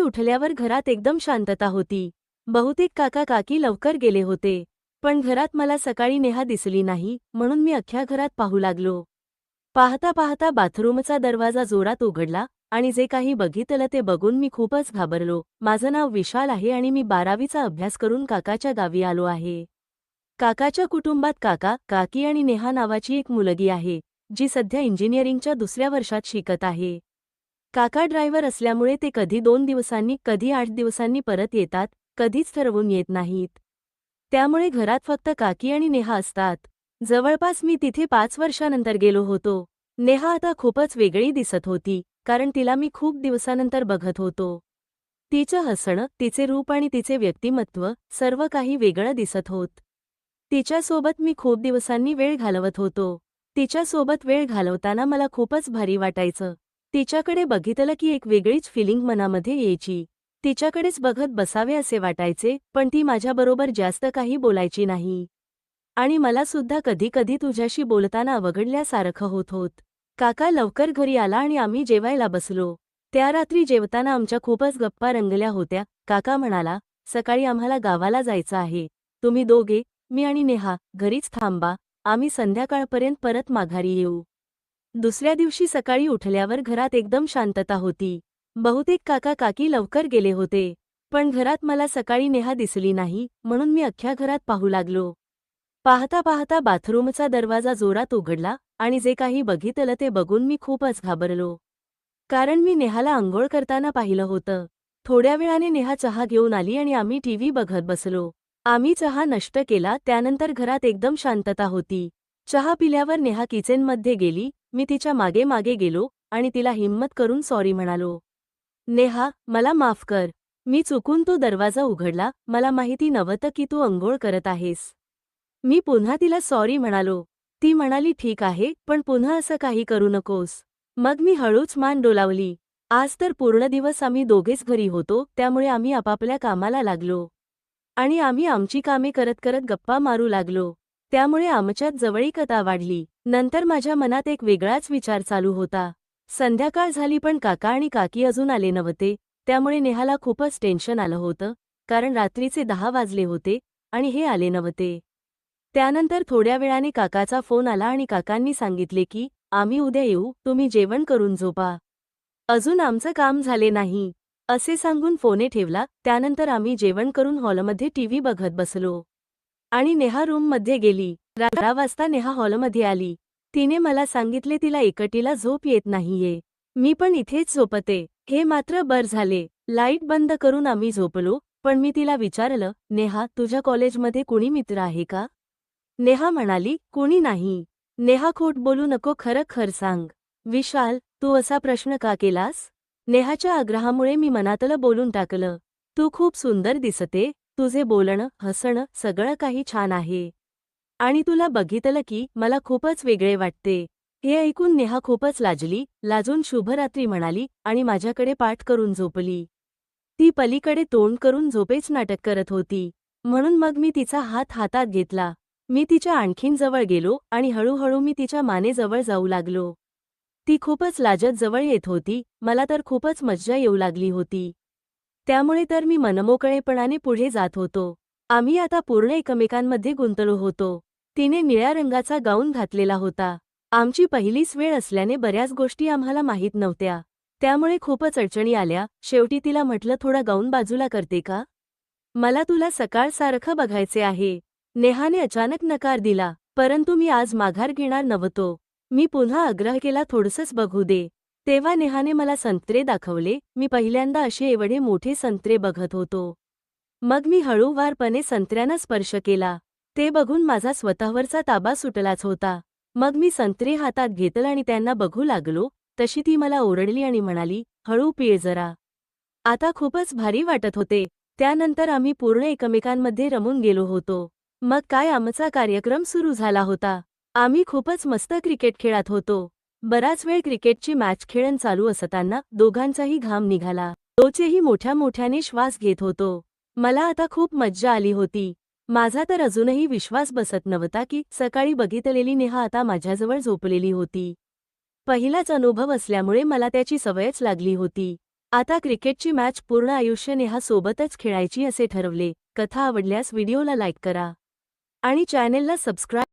सकाळी उठल्यावर घरात एकदम शांतता होती. बहुतेक काका काकी लवकर गेले होते. पण घरात मला सकाळी नेहा दिसली नाही म्हणून मी अख्ख्या घरात पाहू लागलो. पाहता पाहता बाथरूमचा दरवाजा जोरात उघडला आणि जे काही बघितलं ते बघून मी खूपच घाबरलो. माझं नाव विशाल आहे आणि मी बारावीचा अभ्यास करून काकाच्या गावी आलो आहे. काकाच्या कुटुंबात काका काकी आणि नेहा नावाची एक मुलगी आहे जी सध्या इंजिनिअरिंगच्या दुसऱ्या वर्षात शिकत आहे. काका ड्रायव्हर असल्यामुळे ते कधी दोन दिवसांनी कधी आठ दिवसांनी परत येतात कधीच ठरवून येत नाहीत. त्यामुळे घरात फक्त काकी आणि नेहा असतात. जवळपास मी तिथे पाच वर्षानंतर गेलो होतो. नेहा आता खूपच वेगळी दिसत होती कारण तिला मी खूप दिवसानंतर बघत होतो. तिचं हसणं तिचे रूप आणि तिचे व्यक्तिमत्व सर्व काही वेगळं दिसत होत. तिच्यासोबत मी खूप दिवसांनी वेळ घालवत होतो. तिच्यासोबत वेळ घालवताना मला खूपच भारी वाटायचं. तिच्याकडे बघितलं की एक वेगळीच फिलिंग मनामध्ये यायची. तिच्याकडेच बघत बसावे असे वाटायचे पण ती माझ्याबरोबर जास्त काही बोलायची नाही. आणि मला सुद्धा कधीकधी तुझ्याशी बोलताना अवघडल्यासारखं होत होत. काका लवकर घरी आला आणि आम्ही जेवायला बसलो. त्या रात्री जेवताना आमच्या खूपच गप्पा रंगल्या होत्या. काका म्हणाला सकाळी आम्हाला गावाला जायचं आहे. तुम्ही दोघे मी आणि नेहा घरीच थांबा. आम्ही संध्याकाळपर्यंत परत माघारी येऊ. दुसऱ्या दिवशी सकाळी उठल्यावर घरात एकदम शांतता होती. बहुतेक काका काकी लवकर गेले होते. पण घरात मला सकाळी नेहा दिसली नाही म्हणून मी अख्ख्या घरात पाहू लागलो. पाहता पाहता बाथरूमचा दरवाजा जोरात उघडला आणि जे काही बघितलं ते बघून मी खूपच घाबरलो. कारण मी नेहाला आंघोळ करताना पाहिलं होतं. थोड्या वेळाने नेहा चहा घेऊन आली आणि आम्ही टीव्ही बघत बसलो. आम्ही चहा नष्ट केला त्यानंतर घरात एकदम शांतता होती. चहा पिल्यावर नेहा किचनमध्ये गेली मी तिच्यामागे मागे गेलो आणि तिला हिंमत करून सॉरी म्हणालो. नेहा मला माफ कर. मी चुकून तो दरवाजा उघडला. मला माहिती नव्हतं की तू अंघोळ करत आहेस. मी पुन्हा तिला सॉरी म्हणालो. ती म्हणाली ठीक आहे पण पुन्हा असं काही करू नकोस. मग मी हळूच मान डोलावली. आज तर पूर्ण दिवस आम्ही दोघेच घरी होतो त्यामुळे आम्ही आपापल्या कामाला लागलो. आणि आम्ही आमची कामे करत करत गप्पा मारू लागलो. त्यामुळे आमच्यात जवळीकता वाढली. नंतर माझ्या मनात एक वेगळाच विचार चालू होता. संध्याकाळ झाली पण काका आणि काकी अजून आले नव्हते त्यामुळे नेहाला खूपच टेन्शन आलं होतं कारण रात्रीचे दहा वाजले होते आणि हे आले नव्हते. त्यानंतर थोड्या वेळाने काकाचा फोन आला आणि काकांनी सांगितले की आम्ही उद्या येऊ तुम्ही जेवण करून झोपा. अजून आमचं काम झाले नाही. असे सांगून फोने ठेवला त्यानंतर आम्ही जेवण करून हॉलमध्ये टीव्ही बघत बसलो. आणि नेहा रूममध्ये गेली. बारा वाजता नेहा हॉलमध्ये आली. तिने मला सांगितले तिला एकटीला झोप येत नाहीये. मी पण इथेच झोपते. हे मात्र बर झाले. लाइट बंद करून आम्ही झोपलो पण मी तिला विचारलं नेहा तुझ्या कॉलेजमध्ये कुणी मित्र आहे का? नेहा म्हणाली कुणी नाही. नेहा खोट बोलू नको खरं खर सांग. विशाल तू असा प्रश्न का केलास? नेहाच्या आग्रहामुळे मी मनातलं बोलून टाकलं. तू खूप सुंदर दिसते. तुझे बोलणं हसणं सगळं काही छान आहे. आणि तुला बघितलं की मला खूपच वेगळे वाटते. हे ऐकून नेहा खूपच लाजली लाजून शुभरात्री म्हणाली आणि माझ्याकडे पाठ करून झोपली. ती पलीकडे तोंड करून झोपेच नाटक करत होती. म्हणून मग मी तिचा हात हातात घेतला. मी तिच्या आणखीन जवळ गेलो आणि हळूहळू मी तिच्या मानेजवळ जाऊ लागलो. ती खूपच लाजत जवळ येत होती मला तर खूपच मज्जा येऊ लागली होती. त्यामुळे तर मी मनमोकळेपणाने पुढे जात होतो. आम्ही आता पूर्ण एकमेकांमध्ये गुंतलो होतो. तिने निळ्या रंगाचा गाऊन घातलेला होता. आमची पहिलीच वेळ असल्याने बऱ्याच गोष्टी आम्हाला माहीत नव्हत्या. त्यामुळे खूपच अडचणी आल्या. शेवटी तिला म्हटलं थोडा गाऊन बाजूला करते का? मला तुला सकाळसारखं बघायचे आहे. नेहाने अचानक नकार दिला परंतु मी आज माघार घेणार नव्हतो. मी पुन्हा आग्रह केला थोडसंच बघू दे. तेव्हा नेहाने मला संत्रे दाखवले. मी पहिल्यांदा असे एवढे मोठे संत्रे बघत होतो. मग मी हळूवारपणे संत्र्यांना स्पर्श केला. ते बघून माझा स्वतःवरचा ताबा सुटलाच होता. मग मी संत्रे हातात घेतलं आणि त्यांना बघू लागलो तशी ती मला ओरडली आणि म्हणाली हळू पिये जरा. आता खूपच भारी वाटत होते. त्यानंतर आम्ही पूर्ण एकमेकांमध्ये रमून गेलो होतो. मग काय आमचा कार्यक्रम सुरू झाला होता. आम्ही खूपच मस्त क्रिकेट खेळत होतो. बराच वेळ क्रिकेटची मॅच खेळण चालू असताना दोघांचाही घाम निघाला. दोचेही मोठ्या मोठ्याने श्वास घेत होतो. मला आता खूप मज्जा आली होती. माझा तर अजूनही विश्वास बसत नव्हता की सकाळी बघितलेली नेहा आता माझ्याजवळ झोपलेली होती. पहिलाच अनुभव असल्यामुळे मला त्याची सवयच लागली होती. आता क्रिकेटची मॅच पूर्ण आयुष्य नेहा सोबतच खेळायची असे ठरवले. कथा आवडल्यास व्हिडिओला लाईक करा. आणि चॅनेलला सबस्क्राईब